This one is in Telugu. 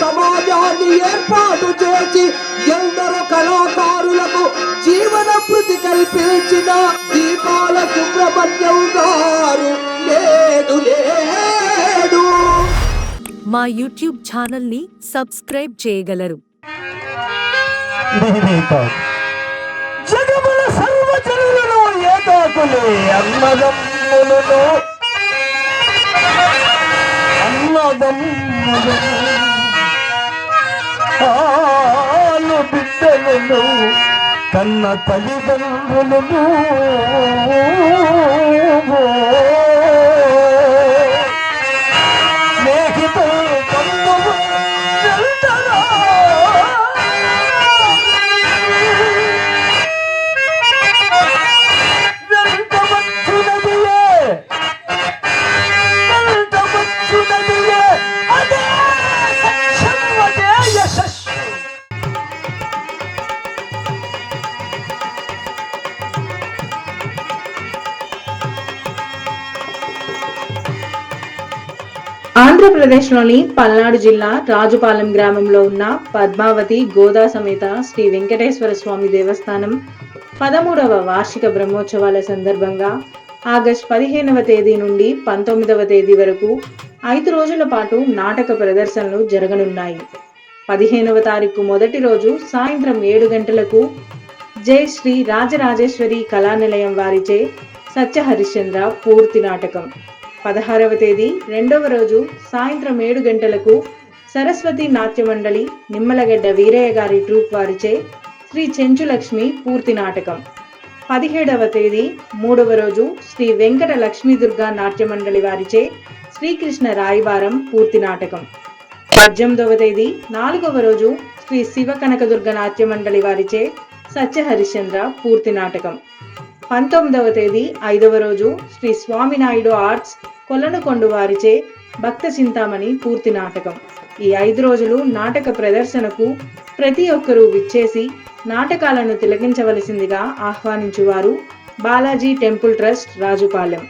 సమాజాన్ని ఏర్పాటు చేసి ఎందరో కళాకారులకు జీవన భృతి కల్పించిన దీపాల సుబ్రహ్మణ్యం గారు. లేడు లేడు మా యూట్యూబ్ ఛానల్ని సబ్స్క్రైబ్ చేయగలరు. జగముల సర్వజనులను ఏకాకులే అన్నదమ్ములను. అన్నదమ్ములను. బిడ్డలను కన్న తల్లిదండ్రులు ఆంధ్రప్రదేశ్లోని పల్నాడు జిల్లా రాజుపాలెం గ్రామంలో ఉన్న పద్మావతి గోదా సమేత శ్రీ వెంకటేశ్వర స్వామి దేవస్థానం పదమూడవ వార్షిక బ్రహ్మోత్సవాల సందర్భంగా ఆగస్టు పదిహేనవ తేదీ నుండి పంతొమ్మిదవ తేదీ వరకు ఐదు రోజుల పాటు నాటక ప్రదర్శనలు జరగనున్నాయి. పదిహేనవ తారీఖు మొదటి రోజు సాయంత్రం ఏడు గంటలకు జై శ్రీ రాజరాజేశ్వరి కళానిలయం వారిచే సత్య హరిశ్చంద్ర పూర్తి నాటకం. పదహారవ తేదీ రెండవ రోజు సాయంత్రం ఏడు గంటలకు సరస్వతి నాట్య మండలి నిమ్మలగడ్డ వీరయ్య గారి ట్రూప్ వారిచే శ్రీ చెంచులక్ష్మి పూర్తి నాటకం. పదిహేడవ తేదీ మూడవ రోజు శ్రీ వెంకట లక్ష్మీ దుర్గా నాట్య మండలి వారిచే శ్రీకృష్ణ రాయబారం పూర్తి నాటకం. పద్దెనిమిదవ తేదీ నాలుగవ రోజు శ్రీ శివ కనకదుర్గ నాట్య మండలి వారిచే సత్య హరిశ్చంద్ర పూర్తి నాటకం. పంతొమ్మిదవ తేదీ ఐదవ రోజు శ్రీ స్వామినాయుడు ఆర్ట్స్ కొలనుకొండు వారిచే భక్త చింతామణి పూర్తి నాటకం. ఈ ఐదు రోజులు నాటక ప్రదర్శనకు ప్రతి ఒక్కరూ విచ్చేసి నాటకాలను తిలకించవలసిందిగా ఆహ్వానించువారు బాలాజీ టెంపుల్ ట్రస్ట్ రాజుపాలెం.